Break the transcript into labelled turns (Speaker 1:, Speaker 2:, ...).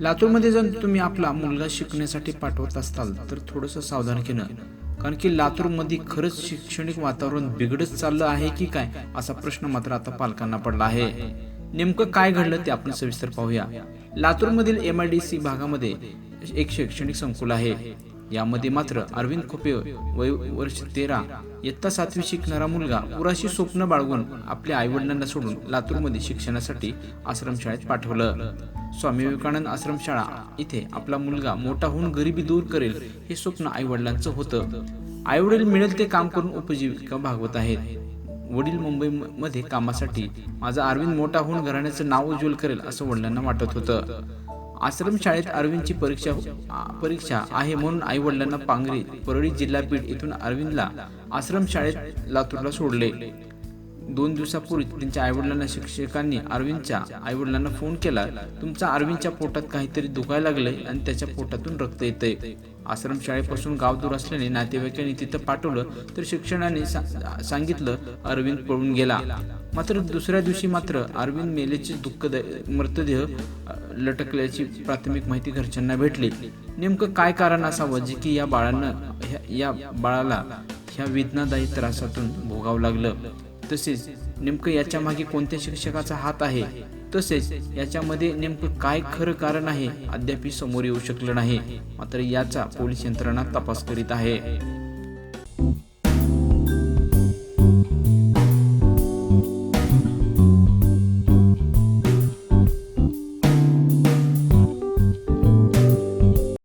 Speaker 1: लातूरमध्ये जर तुम्ही आपला मुलगा शिकण्यासाठी पाठवत असताल तर थोडंसं सावधानकीनं कारण की लातूरमध्ये खरंच शैक्षणिक वातावरण बिघडत चाललं आहे की काय असा प्रश्न मात्र आता पालकांना पडला आहे. नेमकं काय घडलं ते आपण सविस्तर पाहूया. लातूरमधील एम आय डी सी भागामध्ये एक शैक्षणिक संकुल आहे. यामध्ये मात्र अरविंद खोपे वय वर्ष तेरा इयत्ता सातवी शिकणारा मुलगा पुराशी स्वप्न बाळगून आपल्या आईवडिलांना सोडून लातूरमध्ये शिक्षणासाठी आश्रमशाळेत पाठवलं. स्वामी विवेकानंद आश्रमशाळा इथे आपला मुलगा मोठा होऊन गरिबी दूर करेल हे स्वप्न आईवडिलांचं होतं. आईवडील मिळेल ते काम करून उपजीविका भागवत आहेत. वडील मुंबईमध्ये कामासाठी माझा अरविंद मोठा होऊन घराण्याचं नाव उज्ज्वल करेल असं वडिलांना वाटत होतं. आश्रम शाळेत अरविंदची परीक्षा आ- परीक्षा आहे म्हणून आई वडिलांना पांगरी परळी जिल्हापीठ इथून अरविंदला आश्रम शाळेत लातूरला सोडले. दोन दिवसापूर्वी त्यांच्या आईवडिलांना शिक्षकांनी अरविंदच्या आईवडिलांना फोन केला. तुमचा अरविंदच्या पोटात काहीतरी दुखायला लागलंय आणि त्याच्या पोटातून रक्त येतंय. आश्रम शाळेपासून गाव दूर असल्याने नातेवाईकांनी तिथं पाठवलं तर शिक्षणाने सा- सांगितलं अरविंद पळून गेला. मात्र दुसऱ्या दिवशी मात्र अरविंद मेलेचे दुःख मृतदेह लटकल्याची प्राथमिक माहिती घरच्यांना भेटली. नेमकं काय कारण असावं जे की या बाळानं ह्या- या बाळाला ह्या वेदनादायी त्रासातून भोगावं लागलं? तसेच नेमकं याच्या मागे कोणत्या शिक्षकाचा हात आहे? तसेच याच्यामध्ये नेमकं काय खरं कारण आहे? अद्याप समोर येऊ शकलं नाही. मात्र याचा पोलीस यंत्रणा तपास करीत आहे.